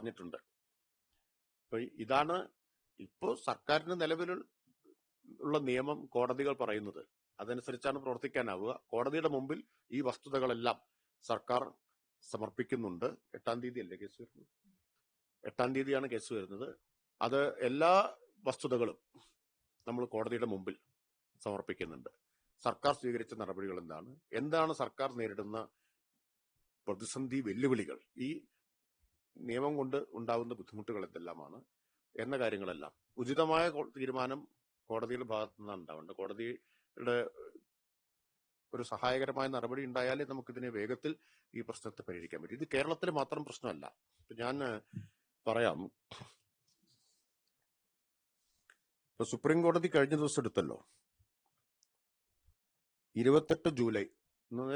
പറഞ്ഞിട്ടുണ്ട്. അപ്പൊ ഇതാണ് ഇപ്പോ സർക്കാരിന് നിലവിൽ ഉള്ള നിയമം കോടതികൾ പറയുന്നത്. അതനുസരിച്ചാണ് പ്രവർത്തിക്കാനാവുക. കോടതിയുടെ മുമ്പിൽ ഈ വസ്തുതകളെല്ലാം സർക്കാർ സമർപ്പിക്കുന്നുണ്ട്. എട്ടാം തീയതി അല്ലേ കേസ് വരുന്നത്? എട്ടാം തീയതിയാണ് കേസ് വരുന്നത്. അത് എല്ലാ വസ്തുതകളും നമ്മൾ കോടതിയുടെ മുമ്പിൽ സമർപ്പിക്കുന്നുണ്ട്. സർക്കാർ സ്വീകരിച്ച നടപടികൾ എന്താണ്? എന്താണ് സർക്കാർ നേരിടുന്ന പ്രതിസന്ധി വെല്ലുവിളികൾ? ഈ നിയമം കൊണ്ട് ഉണ്ടാകുന്ന ബുദ്ധിമുട്ടുകൾ എന്തെല്ലാമാണ്? എന്ന കാര്യങ്ങളെല്ലാം. ഉചിതമായ തീരുമാനം കോടതിയുടെ ഭാഗത്തു നിന്നാണ് ഉണ്ടാവേണ്ടത്. കോടതിയുടെ ഒരു സഹായകരമായ നടപടി ഉണ്ടായാലേ നമുക്കിതിനെ വേഗത്തിൽ ഈ പ്രശ്നത്തെ പരിഹരിക്കാൻ പറ്റും. ഇത് കേരളത്തിൽ മാത്രം പ്രശ്നമല്ല. ഞാൻ പറയാം. ഇപ്പൊ സുപ്രീം കോടതി കഴിഞ്ഞ ദിവസം എടുത്തല്ലോ. ഇരുപത്തെട്ട് ജൂലൈ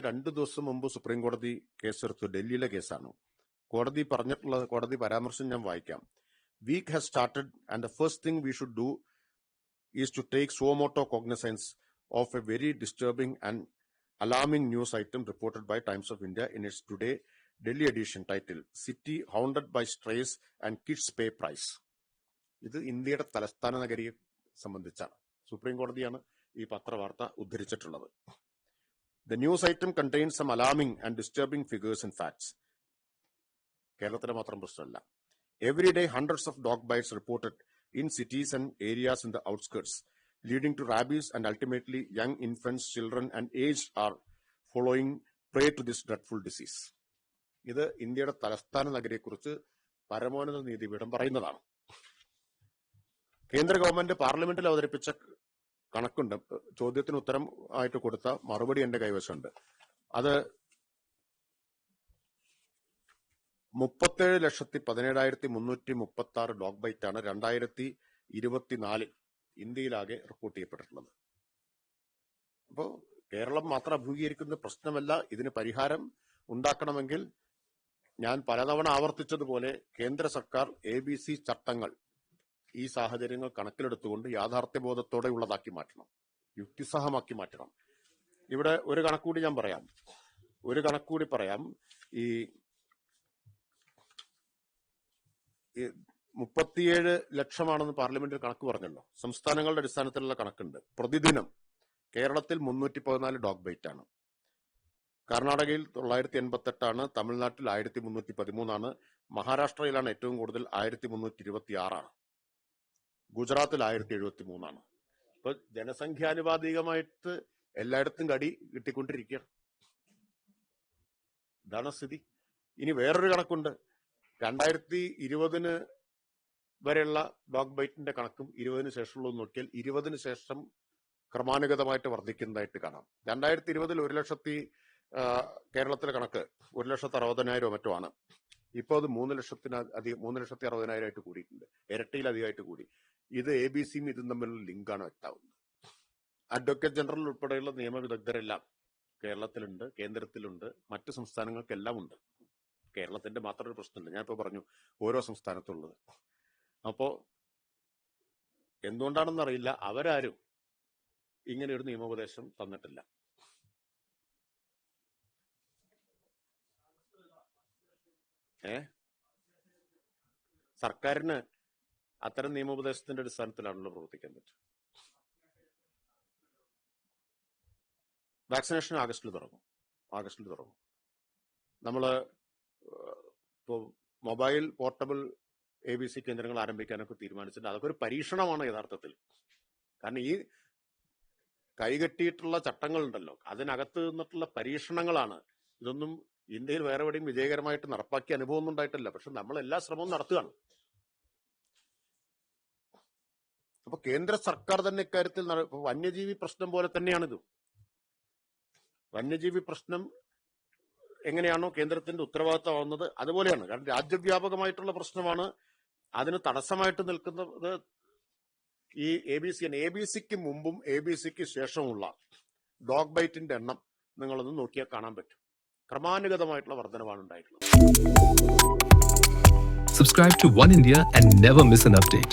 രണ്ട് ദിവസം മുമ്പ് സുപ്രീം കോടതി കേസെടുത്തു. ഡൽഹിയിലെ കേസാണ്. കോടതി പറഞ്ഞിട്ടുള്ള കോടതി പരാമർശം ഞാൻ വായിക്കാം. Week has started and the first thing we should do is to take suo motu cognizance of a very disturbing and alarming news item reported by Times of India in its today Delhi edition title city haunted by strays and kids pay price ഇത് ഇന്ത്യയുടെ തലസ്ഥാന നഗരിയെ സംബന്ധിച്ചാണ്. Supreme കോടതിയാണ് ഈ പത്രവാർത്ത ഉദ്ധരിച്ചിട്ടുള്ളത്. The news item contains some alarming and disturbing figures and facts കേരളത്തിലെ മാത്രം പ്രശ്നമല്ല. Every day hundreds of dog bites reported in cities and areas in the outskirts leading to rabies and ultimately young infants children and age are following prey to this dreadful disease ഇത് ഇന്ത്യയുടെ തലസ്ഥാന നഗരിയെക്കുറിച്ച് പരമോന്നത നീതിപീഠം പറയുന്നതാണ്. കേന്ദ്ര government പാർലമെന്റിൽ അവതരിപ്പിച്ച കണക്കുണ്ട്. ചോദ്യത്തിന് ഉത്തരം ആയിട്ട് കൊടുത്ത മറുപടി എന്റെ കൈവശമുണ്ട്. അത് മുപ്പത്തേഴ് ലക്ഷത്തി പതിനേഴായിരത്തി മുന്നൂറ്റി മുപ്പത്തി ആറ് ഡോഗ് ബൈറ്റ് ആണ് രണ്ടായിരത്തി ഇരുപത്തിനാലിൽ ഇന്ത്യയിലാകെ റിപ്പോർട്ട് ചെയ്യപ്പെട്ടിട്ടുള്ളത്. അപ്പോൾ കേരളം മാത്രം അഭിമുഖീകരിക്കുന്ന പ്രശ്നമല്ല ഇതിന് പരിഹാരം ഉണ്ടാക്കണമെങ്കിൽ ഞാൻ പലതവണ ആവർത്തിച്ചതുപോലെ കേന്ദ്ര സർക്കാർ എ ബി സി ചട്ടങ്ങൾ ഈ സാഹചര്യങ്ങൾ കണക്കിലെടുത്തുകൊണ്ട് യാഥാർത്ഥ്യബോധത്തോടെ ഉള്ളതാക്കി മാറ്റണം യുക്തിസഹമാക്കി മാറ്റണം. ഇവിടെ ഒരു കണക്കുകൂടി ഞാൻ പറയാം. ഒരു കണക്കുകൂടി പറയാം. ഈ ഈ മുപ്പത്തിയേഴ് ലക്ഷമാണെന്ന് പാർലമെന്റിൽ കണക്ക് പറഞ്ഞല്ലോ. സംസ്ഥാനങ്ങളുടെ അടിസ്ഥാനത്തിലുള്ള കണക്കുണ്ട്. പ്രതിദിനം കേരളത്തിൽ മുന്നൂറ്റി പതിനാല് ഡോഗ് ബൈറ്റ് ആണ് കർണാടകയിൽ തൊള്ളായിരത്തി എൺപത്തെട്ടാണ് തമിഴ്നാട്ടിൽ ആയിരത്തി മുന്നൂറ്റി പതിമൂന്നാണ് മഹാരാഷ്ട്രയിലാണ് ഏറ്റവും കൂടുതൽ ആയിരത്തി മുന്നൂറ്റി ഇരുപത്തി ആറാണ് ഗുജറാത്തിൽ ആയിരത്തി എഴുപത്തി മൂന്നാണ് ഇപ്പൊ ജനസംഖ്യാനുപാതികമായിട്ട് എല്ലായിടത്തും കടി കിട്ടിക്കൊണ്ടിരിക്കുകയാണ്. ഇതാണ് സ്ഥിതി. ഇനി വേറൊരു കണക്കുണ്ട്. രണ്ടായിരത്തി ഇരുപതിന് വരെയുള്ള ഡോഗ് ബൈറ്റിന്റെ കണക്കും ഇരുപതിന് ശേഷമുള്ളത് നോക്കിയാൽ ഇരുപതിന് ശേഷം ക്രമാനുഗതമായിട്ട് വർദ്ധിക്കുന്നതായിട്ട് കാണാം. രണ്ടായിരത്തി ഇരുപതിൽ ഒരു ലക്ഷത്തി കേരളത്തിലെ കണക്ക് ഒരു ലക്ഷത്തി അറുപതിനായിരം മറ്റുമാണ് ഇപ്പോൾ അത് മൂന്ന് ലക്ഷത്തിന് അധികം മൂന്ന് ലക്ഷത്തി അറുപതിനായിരം ആയിട്ട് കൂടിയിട്ടുണ്ട്. ഇരട്ടിയിലധികമായിട്ട് കൂടി. ഇത് എ ബി സിയും ഇതും തമ്മിലുള്ള ലിങ്കാണ് വ്യക്തമാവുന്നത്. അഡ്വക്കേറ്റ് ജനറൽ ഉൾപ്പെടെയുള്ള നിയമവിദഗ്ധരെല്ലാം കേരളത്തിലുണ്ട് കേന്ദ്രത്തിലുണ്ട് മറ്റു സംസ്ഥാനങ്ങൾക്കെല്ലാം ഉണ്ട് കേരളത്തിന്റെ മാത്രം ഒരു പ്രശ്നമില്ല. ഞാൻ ഇപ്പൊ പറഞ്ഞു ഓരോ സംസ്ഥാനത്തുള്ളത്. അപ്പോ എന്തുകൊണ്ടാണെന്നറിയില്ല. അവരാരും ഇങ്ങനെ ഒരു നിയമോപദേശം തന്നിട്ടില്ല. ഏ? സർക്കാരിന് അത്തരം നിയമോപദേശത്തിന്റെ അടിസ്ഥാനത്തിലാണല്ലോ പ്രവർത്തിക്കാൻ പറ്റും വാക്സിനേഷൻ ആഗസ്റ്റിൽ തുടങ്ങും. ആഗസ്റ്റിൽ തുടങ്ങും. നമ്മൾ ഇപ്പോൾ mobile portable A B C കേന്ദ്രങ്ങൾ ആരംഭിക്കാനൊക്കെ തീരുമാനിച്ചിട്ടുണ്ട്. അതൊക്കെ ഒരു പരീക്ഷണമാണ് യഥാർത്ഥത്തിൽ. കാരണം ഈ കൈകെട്ടിയിട്ടുള്ള ചട്ടങ്ങളുണ്ടല്ലോ. അതിനകത്ത് നിന്നിട്ടുള്ള പരീക്ഷണങ്ങളാണ്. ഇതൊന്നും ഇന്ത്യയിൽ വേറെ എവിടെയും വിജയകരമായിട്ട് നടപ്പാക്കിയ അനുഭവമൊന്നും ഉണ്ടായിട്ടില്ല. പക്ഷെ നമ്മൾ എല്ലാ ശ്രമവും നടത്തുകയാണ്. അപ്പൊ കേന്ദ്ര സർക്കാർ തന്നെ ഇക്കാര്യത്തിൽ വന്യജീവി പ്രശ്നം പോലെ തന്നെയാണിത്. വന്യജീവി പ്രശ്നം എങ്ങനെയാണോ കേന്ദ്രത്തിന്റെ ഉത്തരവാദിത്തമാവുന്നത് അതുപോലെയാണ്. കാരണം രാജ്യവ്യാപകമായിട്ടുള്ള പ്രശ്നമാണ്. അതിന് തടസ്സമായിട്ട് നിൽക്കുന്നത് ഈ A B C A B സിക്ക് മുമ്പും എ ബി സിക്ക് ശേഷമുള്ള ഡോഗ് ബൈറ്റിന്റെ എണ്ണം നിങ്ങളൊന്ന് നോക്കിയാൽ കാണാൻ പറ്റും. ക്രമാനുഗതമായിട്ടുള്ള വർധനവാണ് ഉണ്ടായിട്ടുള്ളത്. Subscribe to One India and never miss an update.